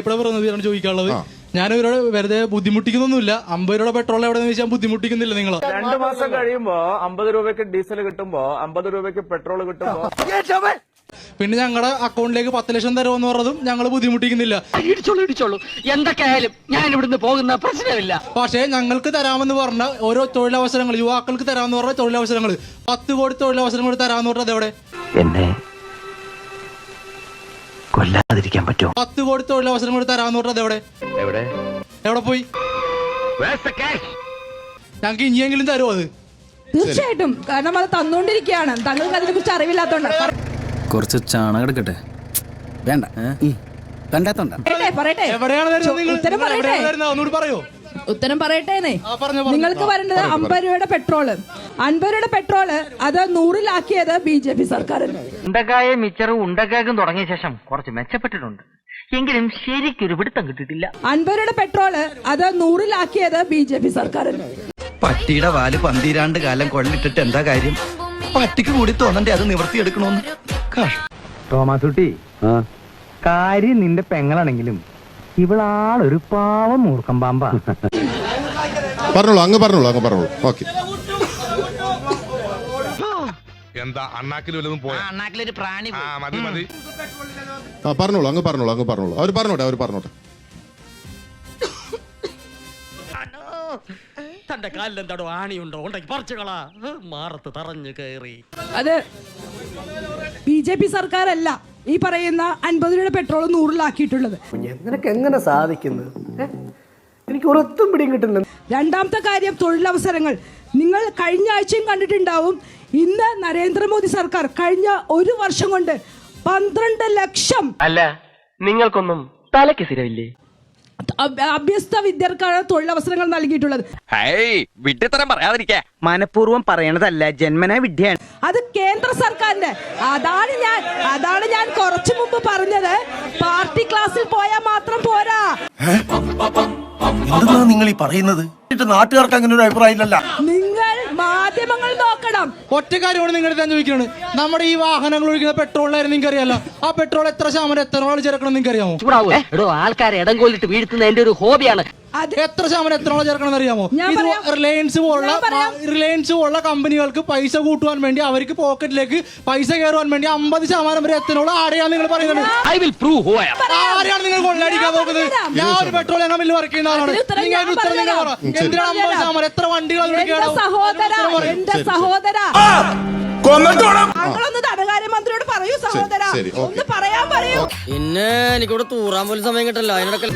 വിജയപ്പുഴ പ്രതിനിധിയാണ് ചോദിക്കാനുള്ളത്. ഞാൻ ഇവരോട് വെറുതെ ബുദ്ധിമുട്ടിക്കുന്നൊന്നുമില്ല. അമ്പത് രൂപ പെട്രോൾ എവിടെയെന്ന് ചോദിച്ചാൽ ബുദ്ധിമുട്ടിക്കുന്നില്ല നിങ്ങൾ. രണ്ടു മാസം കഴിയുമ്പോ അമ്പത് രൂപയ്ക്ക് ഡീസൽ കിട്ടുമ്പോ അമ്പത് രൂപയ്ക്ക് പെട്രോൾ കിട്ടുമ്പോ പിന്നെ ഞങ്ങളുടെ അക്കൗണ്ടിലേക്ക് പത്ത് ലക്ഷം തരുമെന്ന് പറഞ്ഞതും ഞങ്ങൾ ബുദ്ധിമുട്ടിക്കുന്നില്ല. ഇടിച്ചോളൂ ഇടിച്ചോളൂ. എന്തൊക്കെ ആയാലും ഞാൻ ഇവിടുന്ന് പോകുന്ന പ്രശ്നമില്ല. പക്ഷേ ഞങ്ങൾക്ക് തരാമെന്ന് പറഞ്ഞ ഓരോ തൊഴിലവസരങ്ങൾ യുവാക്കൾക്ക് തരാമെന്ന് പറഞ്ഞ തൊഴിലവസരങ്ങൾ. പത്ത് കോടി തൊഴിലവസരങ്ങൾ തരാമെന്ന് പറഞ്ഞത് എവിടെ? എന്നെ കൊല്ലാതിരിക്കാൻ പറ്റുമോ? പത്ത് കോടി തൊഴിലവസരങ്ങൾ തരാമെന്ന് പറഞ്ഞത് എവിടെ? എവിടെ? എവിടെ പോയി? ഞങ്ങൾക്ക് ഇനിയെങ്കിലും തരുമോ അത്? തീർച്ചയായിട്ടും. കാരണം അത് തന്നുകൊണ്ടിരിക്കുകയാണ് തങ്ങൾക്ക് അതിനെ കുറിച്ച് അറിവില്ലാത്തോണ്ട് കുറച്ച് ചാണകം എടുക്കട്ടെ? വേണ്ട. കണ്ടാത്തോണ്ട? പറയട്ടെ ഉത്തരം എവിടെയാണ് പറയോ? ഉത്തരം പറയട്ടേന്നേ. ആ, പറഞ്ഞോ, പറഞ്ഞോ. നിങ്ങൾക്ക് വരേണ്ടത് അമ്പത് രൂപയുടെ പെട്രോൾ. അൻപത് രൂപയുടെ പെട്രോൾ അത് നൂറിലാക്കിയത് ബി ജെ പി സർക്കാർ ഉണ്ടക്കായ മിച്ചറും ഉണ്ടക്കാക്കും തുടങ്ങിയ ശേഷം കുറച്ച് മെച്ചപ്പെട്ടിട്ടുണ്ട്. എങ്കിലും ശരിക്കൊരു പിടുത്തം കിട്ടിയിട്ടില്ല. അൻപത് രൂപയുടെ പെട്രോൾ അത് നൂറിലാക്കിയത് ബി ജെ പി സർക്കാർ പട്ടിയുടെ വാൽ പന്തിരാണ്ട് കാലം കൊള്ളിട്ടിട്ട് എന്താ കാര്യം? പട്ടിക്ക് കൂടി തോന്നണ്ടേ അത് നിവർത്തിയെടുക്കണോന്ന്? തോമാസുട്ടി കാര്യം നിന്റെ പെങ്ങളാണെങ്കിലും ഇവളാളൊരു പാവം മൂർക്കം പാമ്പ. പറഞ്ഞോളൂ അങ്ങ് പറഞ്ഞോളൂ അങ്ങ് പറഞ്ഞോളൂ. ഓക്കെ എന്താ അണ്ണാക്കിൽ വല്ലതും പോയാ? അണ്ണാക്കിലൊരു പ്രാണി ആ മതി മതി. ആ പറഞ്ഞോളൂ അങ്ങ് പറഞ്ഞോളൂ അങ്ങ് പറഞ്ഞോളൂ. അവർ പറഞ്ഞോട്ടെ അവർ പറഞ്ഞോട്ടെ. തന്റെ കാലിൽ എന്താടോ ആണിയുണ്ടോ? ഉണ്ടെങ്കിൽ പറിച്ചുകളാ. മാറത്ത് തറഞ്ഞു കയറി അത്. ബി ജെ പി സർക്കാരല്ല ഈ പറയുന്ന അൻപത് രൂപ പെട്രോൾ നൂറിലാക്കിയിട്ടുള്ളത്. നിനക്ക് എങ്ങനെ സാധിക്കുന്നു? എനിക്ക് ഒരൊത്തും പിടിയും കിട്ടുന്നു രണ്ടാമത്തെ കാര്യം തൊഴിലവസരങ്ങൾ. നിങ്ങൾ കഴിഞ്ഞ ആഴ്ചയും കണ്ടിട്ടുണ്ടാവും ഇന്ന് നരേന്ദ്രമോദി സർക്കാർ കഴിഞ്ഞ ഒരു വർഷം കൊണ്ട് പന്ത്രണ്ട് ലക്ഷം അല്ല നിങ്ങൾക്കൊന്നും തലക്ക് സ്ഥിരമില്ലേ? അഭ്യസ്ത വിദ്യർക്കാണ് തൊഴിലവസരങ്ങൾ നൽകിയിട്ടുള്ളത്. വിട്ടിത്തരം പറയാതിരിക്കാ. മനഃപൂർവം പറയണതല്ല ജന്മന വിദ്യയാണ് അത് കേന്ദ്ര സർക്കാരിന്റെ. അതാണ് ഞാൻ അതാണ് ഞാൻ കുറച്ചു മുമ്പ് പറഞ്ഞത്. പാർട്ടി ക്ലാസ്സിൽ പോയാൽ മാത്രം പോരാ. നിങ്ങൾ ഈ പറയുന്നത്? നാട്ടുകാർക്ക് അങ്ങനെ ഒരു അഭിപ്രായം ഇല്ലല്ല. നിങ്ങൾ മാധ്യമങ്ങൾ നോക്കണം. ഒറ്റ കാര്യമാണ് നിങ്ങളുടെ ഞാൻ ചോദിക്കുന്നത് നമ്മുടെ ഈ വാഹനങ്ങൾ ഒഴിക്കുന്ന പെട്രോളിലായിരുന്നു നിങ്ങൾക്ക് അറിയാലോ ആ പെട്രോൾ എത്ര ശതമാനം എത്ര നാൾ ചേർക്കണം നിങ്ങൾക്ക് അറിയാമോ ആൾക്കാരെ ഇടം കൊല്ലിട്ട് വീഴ്ത്തുന്ന എന്റെ ഒരു ഹോബിയാണ്. എത്ര ശതമാനം എത്ര നാൾ ചേർക്കണം അറിയാമോ? ഞാൻ ഇത് റിലയൻസ് പോലുള്ള റിലയൻസ് പോലുള്ള കമ്പനികൾക്ക് പൈസ കൂട്ടുവാൻ വേണ്ടി അവർക്ക് പോക്കറ്റിലേക്ക് പൈസ കയറുവാൻ വേണ്ടി അമ്പത് ശതമാനം വരെ എത്തനോളം ആരെയാണ് നിങ്ങൾ പറയുന്നത്? ഐ വിൽ പ്രൂവ് ആരെയാണ് നിങ്ങൾ കൊള്ളടിക്കാൻ പോകുന്നത് നോക്കുന്നത്? ഞാൻ ഒരു പെട്രോൾ എണ്ണ ബില്ല് വർക്ക് ചെയ്യുന്ന ആളാണ്. നിങ്ങൾ ഉത്തരം നിങ്ങൾ പറ. എന്തിനാണ് അമ്പത് ശതമാനം? എത്ര വണ്ടികൾ? സഹോദര പറയൂ. സഹോദര. താങ്കളൊന്ന് ധനകാര്യമന്ത്രിയോട് പറയൂ സഹോദര. ഒന്ന് പറയാൻ പറയൂ. പിന്നെ എനിക്കിവിടെ തൂറാൻ പോലും സമയം കിട്ടല്ലോ. അതിനിടക്കൽ